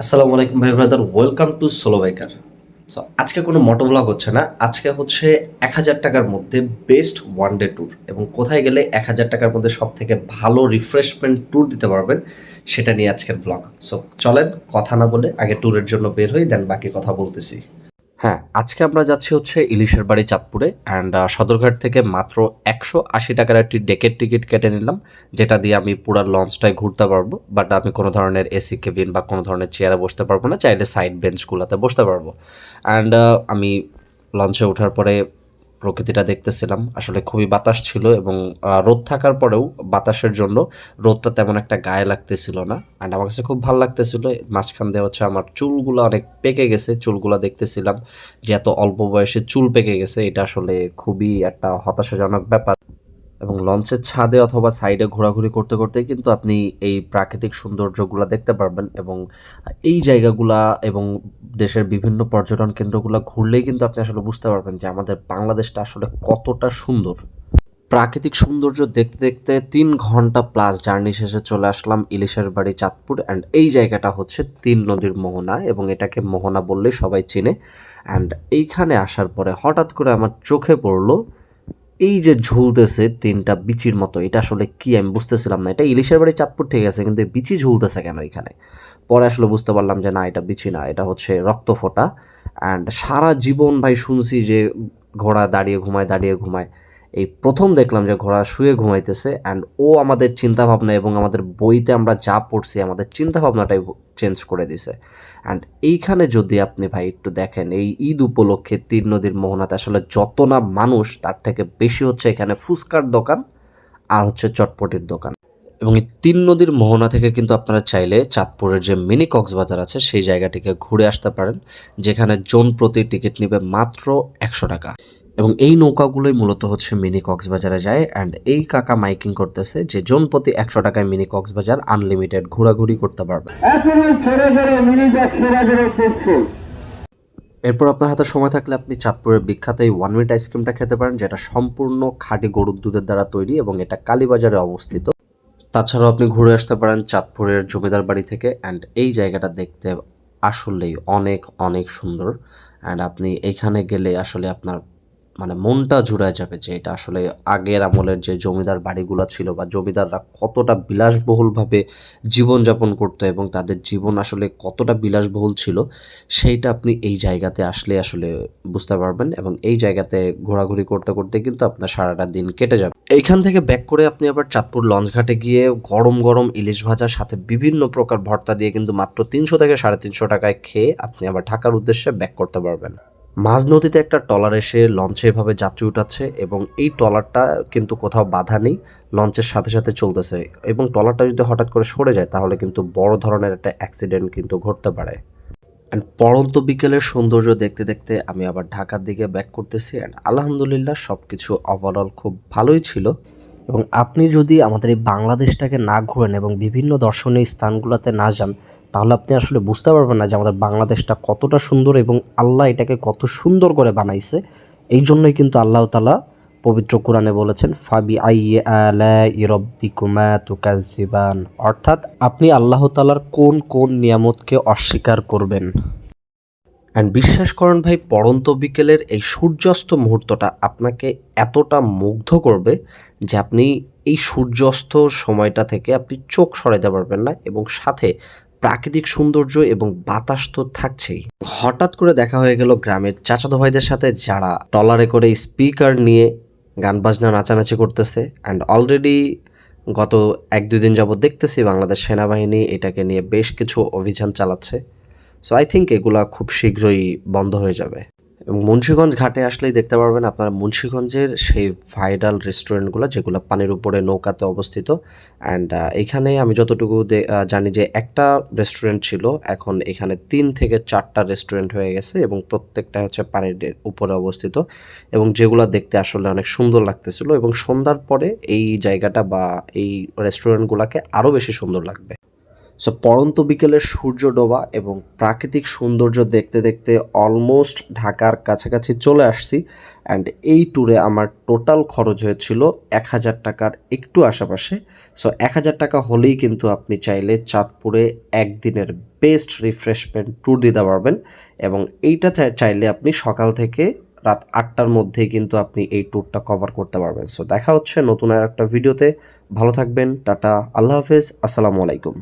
আসসালামু আলাইকুম ভাই brother welcome to solo biker so আজকে কোনো মোটো ব্লগ হচ্ছে না, আজকে হচ্ছে এক হাজার টাকার মধ্যে বেস্ট ওয়ান ডে ট্যুর এবং কোথায় গেলে এক হাজার টাকার মধ্যে সব থেকে ভালো রিফ্রেশমেন্ট ট্যুর দিতে পারবেন সেটা নিয়ে আজকের ব্লগ সো চলেন, কথা না বলে আগে ট্যুরের জন্য বের হই দেন বাকি কথা বলতেছি। হ্যাঁ আজকে আমরা যাচ্ছি হচ্ছে ইলিশের বাড়ি চাঁদপুরে অ্যান্ড সদরঘাট থেকে মাত্র একশো আশি টাকার একটি ডেকের টিকিট কেটে নিলাম, যেটা দিয়ে আমি পুরো লঞ্চটায় ঘুরতে পারব বাট আমি কোনো ধরনের এসি কেবিন বা কোনো ধরনের চেয়ারে বসতে পারব না, চাইলে সাইড বেঞ্চগুলোতে বসতে পারব। অ্যান্ড আমি লঞ্চে ওঠার পরে প্রকৃতিটা দেখতেছিলাম। আসলে খুবই বাতাস ছিল এবং রোদ থাকার পরেও বাতাসের জন্য রোদটা তেমন একটা গায়ে লাগতেছিল না। অ্যান্ড আমার কাছে খুব ভালো লাগতেছিল। মাঝখান দিয়ে হচ্ছে আমার চুলগুলো অনেক পেকে গেছে। চুলগুলো দেখতেছিলাম যে এত অল্প বয়সে চুল পেকে গেছে। এটা আসলে খুবই একটা হতাশাজনক ব্যাপার। এবং লঞ্চের ছাদে অথবা সাইডে ঘোরাঘুরি করতে করতে কিন্তু আপনি এই প্রাকৃতিক সৌন্দর্যগুলো দেখতে পারবেন এবং এই জায়গাগুলা এবং দেশের বিভিন্ন পর্যটন কেন্দ্রগুলো ঘুরলেই কিন্তু আপনি আসলে বুঝতে পারবেন যে আমাদের বাংলাদেশটা আসলে কতটা সুন্দর। প্রাকৃতিক সৌন্দর্য দেখতে দেখতে তিন ঘণ্টা প্লাস জার্নি শেষে চলে আসলাম ইলিশের বাড়ি চাঁদপুর অ্যান্ড এই জায়গাটা হচ্ছে তিন নদীর মোহনা এবং এটাকে মোহনা বললেই সবাই চিনে অ্যান্ড এইখানে আসার পরে হঠাৎ করে আমার চোখে পড়ল এই যে ঝুলতেছে তিনটা বিচির মতো, এটা আসলে কি আমি বুঝতেছিলাম না। এটা ইলিশের বাড়ি চাঁদপুর ঠিক আছে কিন্তু এই বিচি ঝুলতেছে কেন এখানে? পরে আসলে বুঝতে পারলাম যে না, এটা বিচি না, এটা হচ্ছে রক্ত ফোটা। অ্যান্ড সারা জীবন ভাই শুনছি যে ঘোড়া দাঁড়িয়ে ঘুমায় দাঁড়িয়ে ঘুমায়। এই প্রথম দেখলাম যে ঘোড়া শুয়ে ঘুমাইতেছে অ্যান্ড ও আমাদের চিন্তাভাবনা এবং আমাদের বইতে আমরা যা পড়ছি, আমাদের চিন্তাভাবনাটাই চেঞ্জ করে দিছে। অ্যান্ড এইখানে যদি আপনি ভাই একটু দেখেন, এই ঈদ উপলক্ষে তীর নদীর মোহনাতে আসলে যত না মানুষ, তার থেকে বেশি হচ্ছে এখানে ফুচকার দোকান আর হচ্ছে চটপটির দোকান। এবং এই তিন নদীর মোহনা থেকে কিন্তু আপনারা চাইলে চাঁদপুরের যে মিনি কক্সবাজার আছে, সেই জায়গাটিকে ঘুরে আসতে পারেন, যেখানে জন প্রতি টিকিট নেবে মাত্র একশো টাকা। এবং এই নৌকাগুলোই মূলত হচ্ছে মিনি কক্সবাজারে যায় অ্যান্ড এই কাকা মাইকিং করতেছে যে জন প্রতি একশো টাকায় মিনি কক্সবাজার আনলিমিটেড ঘোরাঘুরি করতে পারবে। এরপর আপনার হাতে সময় থাকলে আপনি চাঁদপুরের বিখ্যাত এই ওয়ান মিনিট আইসক্রিমটা খেতে পারেন যেটা সম্পূর্ণ খাঁটি গরুর দুধের দ্বারা তৈরি এবং এটা কালীবাজারে অবস্থিত। তাছাড়াও আপনি ঘুরে আসতে পারেন চাঁদপুরের জমিদার বাড়ি থেকে অ্যান্ড এই জায়গাটা দেখতে আসলেই অনেক অনেক সুন্দর। অ্যান্ড আপনি এখানে গেলে আসলে আপনার মানে মনটা জুড়ে যাবে যে এটা আসলে আগের আমলের যে জমিদার বাড়িগুলো ছিল বা জমিদাররা কতটা বিলাসবহুলভাবে জীবনযাপন করতো এবং তাদের জীবন আসলে কতটা বিলাসবহুল ছিল, সেইটা আপনি এই জায়গাতে আসলে আসলে বুঝতে পারবেন এবং এই জায়গাতে ঘোরাঘুরি করতে করতে কিন্তু আপনার সারাটা দিন কেটে যাবে। এইখান থেকে ব্যাক করে আপনি আবার চাঁদপুর লঞ্চ ঘাটে গিয়ে গরম গরম ইলিশ ভাজার সাথে বিভিন্ন প্রকার ভর্তা দিয়ে কিন্তু মাত্র তিনশো থেকে সাড়ে তিনশো টাকায় খেয়ে আপনি আবার ঢাকার উদ্দেশ্যে ব্যাক করতে পারবেন। মাঝ নদীতে একটা ট্রলার এসে লঞ্চে এভাবে যাত্রী উঠাচ্ছে এবং এই ট্রলারটা কিন্তু কোথাও বাধা নেই, লঞ্চের সাথে সাথে চলতেছে এবং ট্রলারটা যদি হঠাৎ করে সরে যায় তাহলে কিন্তু বড় ধরনের একটা অ্যাক্সিডেন্ট কিন্তু ঘটতে পারে। অ্যান্ড পরন্ত বিকেলের সৌন্দর্য দেখতে দেখতে আমি আবার ঢাকার দিকে ব্যাক করতেছি অ্যান্ড আলহামদুলিল্লাহ সব কিছু ওভারঅল খুব ভালোই ছিল। এবং আপনি যদি আমাদের এই বাংলাদেশটাকে না ঘুরেন এবং বিভিন্ন দর্শনীয় স্থানগুলোতে না যান, তাহলে আপনি আসলে বুঝতে পারবেন না যে আমাদের বাংলাদেশটা কতটা সুন্দর এবং আল্লাহ এটাকে কত সুন্দর করে বানাইছে। এই জন্যই কিন্তু আল্লাহ তালা পবিত্র কোরআনে বলেছেন ফাবি আইয়ে আলা তুকাজিবান অর্থাৎ আপনি আল্লাহ তালার কোন কোন নিয়ামতকে অস্বীকার করবেন। অ্যান্ড বিশ্বাস করেন ভাই, পড়ন্ত বিকেলের এই সূর্যাস্ত মুহূর্তটা আপনাকে এতটা মুগ্ধ করবে যে আপনি এই সূর্যাস্ত সময়টা থেকে আপনি চোখ সরাইতে পারবেন না এবং সাথে প্রাকৃতিক সৌন্দর্য এবং বাতাস তো থাকছেই। হঠাৎ করে দেখা হয়ে গেল গ্রামের চাচাতো ভাইদের সাথে যারা টলারে করে স্পিকার নিয়ে গান বাজনা নাচানাচি করতেছে। অ্যান্ড অলরেডি গত এক দুই দিন যাবত দেখতেছি বাংলাদেশ সেনাবাহিনী এটাকে নিয়ে বেশ কিছু অভিযান চালাচ্ছে। সো আই থিঙ্ক এগুলা খুব শীঘ্রই বন্ধ হয়ে যাবে। এবং মুন্সীগঞ্জ ঘাটে আসলেই দেখতে পারবেন আপনারা মুন্সীগঞ্জের সেই ভাইরাল রেস্টুরেন্টগুলো যেগুলো পানির উপরে নৌকাতে অবস্থিত। অ্যান্ড এখানে আমি যতটুকু জানি যে একটা রেস্টুরেন্ট ছিল, এখন এখানে তিন থেকে চারটা রেস্টুরেন্ট হয়ে গেছে এবং প্রত্যেকটা হচ্ছে পানির উপরে অবস্থিত। এবং যেগুলো দেখতে আসলে অনেক সুন্দর লাগতেছিল এবং সন্ধ্যার পরে এই জায়গাটা বা এই রেস্টুরেন্টগুলোকে আরও বেশি সুন্দর লাগবে। সো পড়ন্ত বিকেলের সূর্য ডোবা এবং প্রাকৃতিক সৌন্দর্য দেখতে দেখতে অলমোস্ট ঢাকার কাছাকাছি চলে আসছি অ্যান্ড এই ট্যুরে আমার টোটাল খরচ হয়েছিল এক হাজার টাকার একটু আশেপাশে। সো এক হাজার টাকা হলেই কিন্তু আপনি চাইলে চাঁদপুরে একদিনের বেস্ট রিফ্রেশমেন্ট ট্যুর দিতে পারবেন এবং এইটা চাইলে আপনি সকাল থেকে রাত আটটার মধ্যেই কিন্তু আপনি এই ট্যুরটা কভার করতে পারবেন। সো দেখা হচ্ছে নতুন আর একটা ভিডিওতে ভালো থাকবেন, টাটা, আল্লাহ হাফেজ, আসসালামু আলাইকুম।